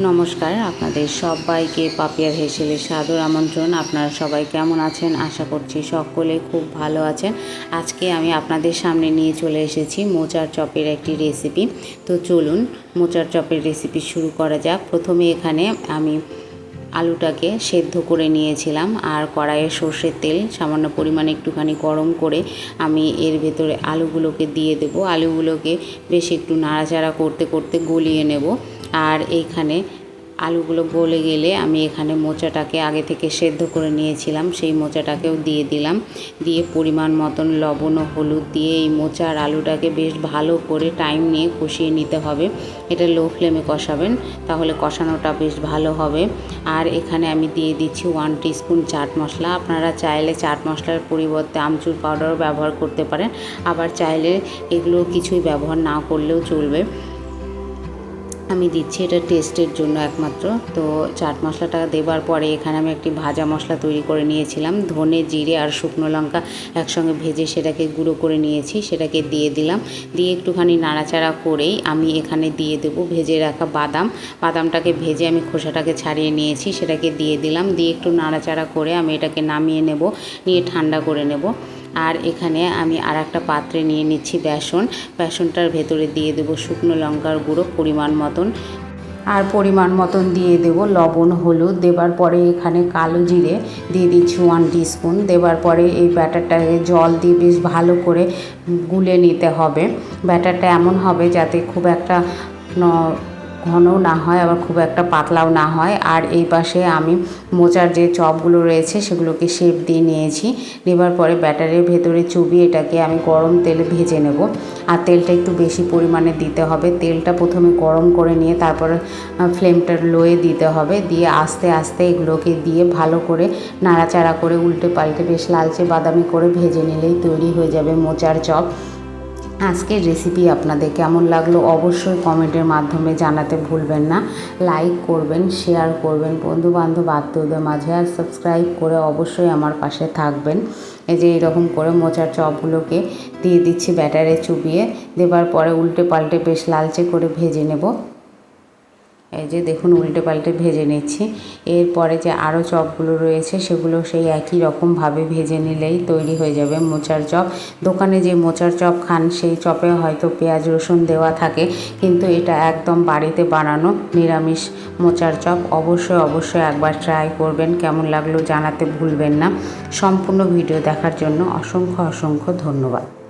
নমস্কার, আপনাদের সবাইকে পাপিয়ার হেসেলে সাদর আমন্ত্রণ। আপনারা সবাই কেমন আছেন? আশা করছি সকলে খুব ভালো আছেন। আজকে আমি আপনাদের সামনে নিয়ে চলে এসেছি মোচার চপের একটি রেসিপি। তো চলুন, মোচার চপের রেসিপি শুরু করা যাক। প্রথমে এখানে আমি আলুটাকে সেদ্ধ করে নিয়েছিলাম আর কড়াইয়ে সর্ষের তেল, সামান্য পরিমাণে একটুখানি গরম করে আমি এর ভেতরে আলুগুলোকে দিয়ে দেবো। আলুগুলোকে বেশ একটু নাড়াচাড়া করতে করতে গলিয়ে নেব। আর এইখানে আলুগুলো গলে গেলে আমি এখানে মোচাটাকে আগে থেকে সেদ্ধ করে নিয়েছিলাম। সেই মোচাটাকেও দিয়ে দিলাম। দিয়ে পরিমাণ মতন লবণ ও হলুদ দিয়ে এই মোচা আর আলুটাকে বেশ ভালো করে টাইম নিয়ে কষিয়ে নিতে হবে। এটা লো ফ্লেমে কষাবেন, তাহলে কষানোটা বেশ ভালো হবে। আর এখানে আমি দিয়ে দিচ্ছি ওয়ান টিস্পুন চাট মশলা। আপনারা চাইলে চাট মশলার পরিবর্তে আমচুর পাউডারও ব্যবহার করতে পারেন। আবার চাইলে এগুলো কিছুই ব্যবহার না করলেও চলবে। আমি দিচ্ছি এটা টেস্টের জন্য একমাত্র। তো চাট মশলাটা দেবার পরে এখানে আমি একটি ভাজা মশলা তৈরি করে নিয়েছিলাম। ধনে, জিরে আর শুকনো লঙ্কা একসঙ্গে ভেজে সেটাকে গুঁড়ো করে নিয়েছি, সেটাকে দিয়ে দিলাম। দিয়ে একটুখানি নাড়াচাড়া করেই আমি এখানে দিয়ে দেবো ভেজে রাখা বাদাম। বাদামটাকে ভেজে আমি খোসাটাকে ছাড়িয়ে নিয়েছি, সেটাকে দিয়ে দিলাম। দিয়ে একটু নাড়াচাড়া করে আমি এটাকে নামিয়ে নেব, নিয়ে ঠান্ডা করে নেব। আর এখানে আমি আর একটা পাত্রে নিয়ে নিচ্ছি বেসন। বেসনটার ভেতরে দিয়ে দেবো শুকনো লঙ্কার গুঁড়ো, পরিমাণ মতন। আর পরিমাণ মতন দিয়ে দেব লবণ, হলুদ। দেবার পরে এখানে কালো জিরে দিয়ে দিচ্ছি ওয়ান টিস্পুন দেবার পরে এই ব্যাটারটাকে জল দিয়ে বেশ ভালো করে গুলে নিতে হবে। ব্যাটারটা এমন হবে যাতে খুব একটা ঘনও না হয়, আবার খুব একটা পাতলাও না হয়। আর এই পাশে আমি মোচার যে চপগুলো রয়েছে, সেগুলোকে শেপ দিয়ে নিয়েছি। নেবার পরে ব্যাটারের ভেতরে চুবিয়ে এটাকে আমি গরম তেলে ভেজে নেব। আর তেলটা একটু বেশি পরিমাণে দিতে হবে। তেলটা প্রথমে গরম করে নিয়ে তারপরে ফ্লেমটা লোয়ে দিতে হবে। দিয়ে আস্তে আস্তে এগুলোকে দিয়ে ভালো করে নাড়াচাড়া করে উল্টে পাল্টে বেশ লালচে বাদামি করে ভেজে নিলেই তৈরি হয়ে যাবে মোচার চপ। আজকের রেসিপি আপনাদের কেমন লাগল অবশ্যই কমেন্টের মাধ্যমে জানাতে ভুলবেন না। লাইক করবেন শেয়ার করবেন বন্ধু বান্ধব আত্মীয়দের মাঝে আর সাবস্ক্রাইব করে অবশ্যই আমার পাশে থাকবেন। এই যে এরকম করে মোচার চপগুলোকে দিয়ে দিচ্ছি ব্যাটারে চুবিয়ে, দেবার পরে উল্টে পাল্টে বেশ লালচে করে ভেজে নেব। এই যে দেখুন উল্টে পাল্টে ভেজে নিচ্ছি। এরপরে যে আরও চপগুলো রয়েছে, সেগুলো সেই একই রকমভাবে ভেজে নিলেই তৈরি হয়ে যাবে মোচার চপ। দোকানে যে মোচার চপ খান, সেই চপে হয়তো পেঁয়াজ, রসুন দেওয়া থাকে, কিন্তু এটা একদম বাড়িতে বানানো নিরামিষ মোচার চপ। অবশ্যই অবশ্যই একবার ট্রাই করবেন। কেমন লাগল জানাতে ভুলবেন না। সম্পূর্ণ ভিডিও দেখার জন্য অসংখ্য অসংখ্য ধন্যবাদ।